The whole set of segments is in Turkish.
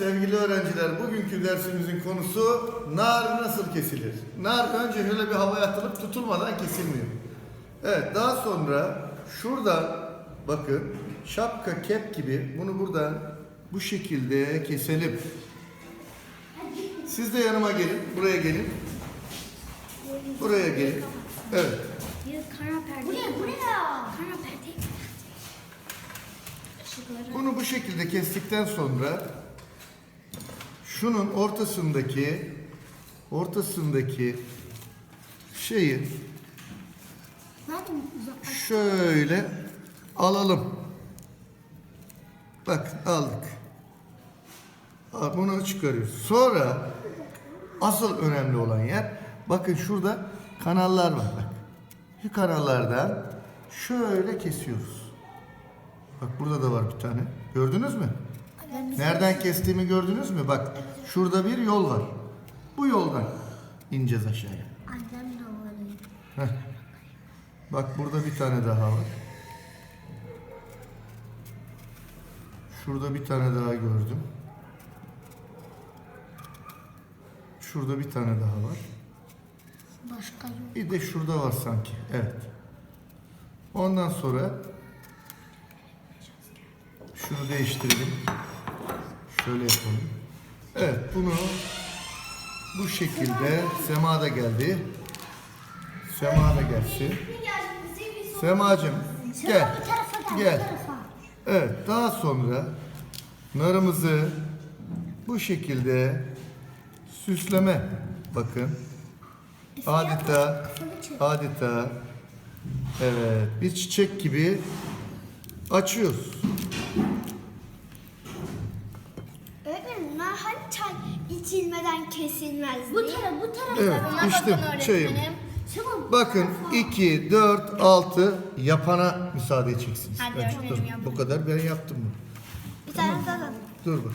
sevgili öğrenciler bugünkü dersimizin konusu nar nasıl kesilir? Nar önce şöyle bir havaya atılıp tutulmadan kesilmiyor. Evet daha sonra şurada bakın şapka kep gibi bunu buradan bu şekilde keselim. Siz de yanıma gelin. Buraya gelin. Buraya gelin. Evet. Kara perde. Buraya buraya. Kara perde. Işıkları. Bunu bu şekilde kestikten sonra şunun ortasındaki ortasındaki şeyi şöyle alalım. Bak aldık. Al, Bunu çıkarıyoruz. Sonra asıl önemli olan yer bakın şurada kanallar var bak. Şu kanallardan şöyle kesiyoruz. Bak burada da var bir tane. Gördünüz mü? Nereden kestiğimi gördünüz mü? Bak şurada bir yol var. Bu yoldan ineceğiz aşağıya. Annem de var. Heh. Bak burada bir tane daha var. Şurada bir tane daha gördüm. Şurada bir tane daha var. Başka yok. Bir de şurada var sanki. Evet. Ondan sonra şunu değiştirelim. Şöyle yapalım. Evet bunu bu şekilde Sema da geldi. Sema da gelsin. Semacığım gel. Gel. Evet daha sonra narımızı bu şekilde süsleme bakın. Adeta adeta evet bir çiçek gibi açıyoruz. Öğretmenim nar hani çay içilmeden kesilmez Bu taraf bu taraf. Evet işte bakın şeyim. öğretmenim. Tamam. Bakın 2, 4, 6 yapana müsaade edeceksiniz. Hadi Evet, öğretmenim, yapın. Bu kadar ben yaptım bunu. Bir tane daha. Dur bak.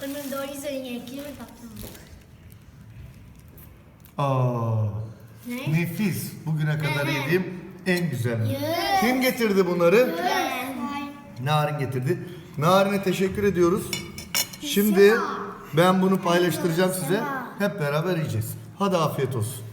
Öğretmenim doğru söyleyin. Kelime kaptım. Aa, Ne? nefis. Bugüne kadar yediğim en güzel. Yes. Kim getirdi bunları? Ben. Narin getirdi. Narin'e teşekkür ediyoruz. Şimdi ben bunu paylaştıracağım size. Hep beraber yiyeceğiz. Hadi afiyet olsun.